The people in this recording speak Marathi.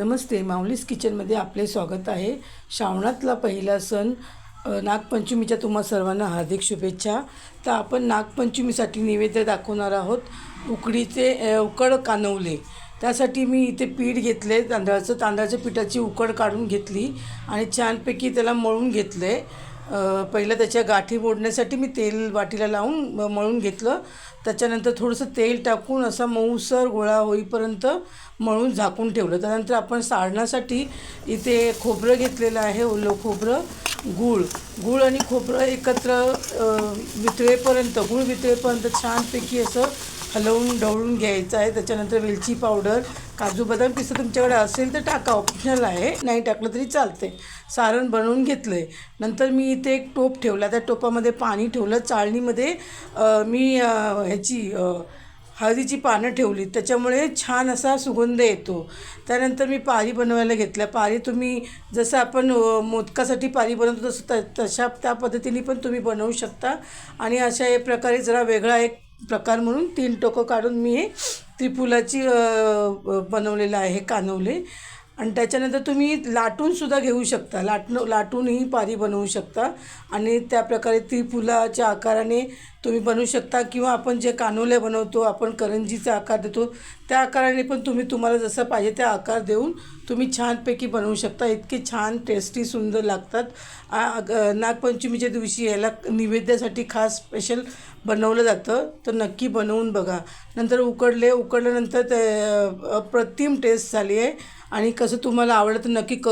नमस्ते माऊलीस किचनमध्ये आपले स्वागत आहे. श्रावणातला पहिला सण नागपंचमीच्या तुम्हा सर्वांना हार्दिक शुभेच्छा. तर आपण नागपंचमीसाठी नैवेद्य दाखवणार आहोत उकडीचे उकड कानवले. त्यासाठी मी इथे पीठ घेतले तांदळाचं तांदळाच्या पिठाची उकड काढून घेतली आणि छानपैकी त्याला मळून घेतले. आहे पहिलं त्याच्या गाठी मोडण्यासाठी मी तेल वाटीला लावून मळून घेतलं. त्याच्यानंतर थोडंसं तेल टाकून असा मऊसर गोळा होईपर्यंत मळून झाकून ठेवलं. त्यानंतर आपण सारण्यासाठी इथे खोबरं घेतलेलं आहे ओलं खोबरं गूळ. गूळ आणि खोबरं एकत्र वितळेपर्यंत गूळ वितळेपर्यंत छानपैकी असं हलवून ढवळून घ्यायचं आहे. त्याच्यानंतर वेलची पावडर काजू बदाम पिसं तुमच्याकडे असेल तर टाका. ऑप्शनल आहे. नाही टाकलं तरी चालते सारण बनवून घेतलं आहे नंतर मी इथे एक टोप ठेवला. त्या टोपामध्ये पाणी ठेवलं. चाळणीमध्ये मी ह्याची हळदीची पानं ठेवली. त्याच्यामुळे छान असा सुगंध येतो. त्यानंतर मी पारी बनवायला घेतल्या. पारी तुम्ही जसं आपण मोदकासाठी पारी बनवतो तसं त तशा त्या पद्धतीने पण तुम्ही बनवू शकता. आणि अशा एक प्रकारे जरा वेगळा एक प्रकार म्हणून तीन टोकं काढून मी हे बनवलेलं आहे कानवले. आणि त्याच्यानंतर तुम्ही लाटूनसुद्धा घेऊ शकता. लाटणं लाटूनही पारी बनवू शकता. आणि त्या प्रकारे ती फुलाच्या आकाराने तुम्ही बनवू शकता किंवा आपण जे कानोले बनवतो आपण करंजीचा आकार देतो त्या आकाराने पण तुम्ही तुम्हाला जसं पाहिजे त्या आकार देऊन तुम्ही छानपैकी बनवू शकता. इतके छान टेस्टी सुंदर लागतात. नागपंचमीच्या दिवशी याला निवेद्यासाठी खास स्पेशल बनवलं जातं. तर नक्की बनवून बघा. नंतर उकडले उकडल्यानंतर ते अप्रतिम टेस्ट झाली आहे. आणि कसं तुम्हाला आवडलं तर नक्की करू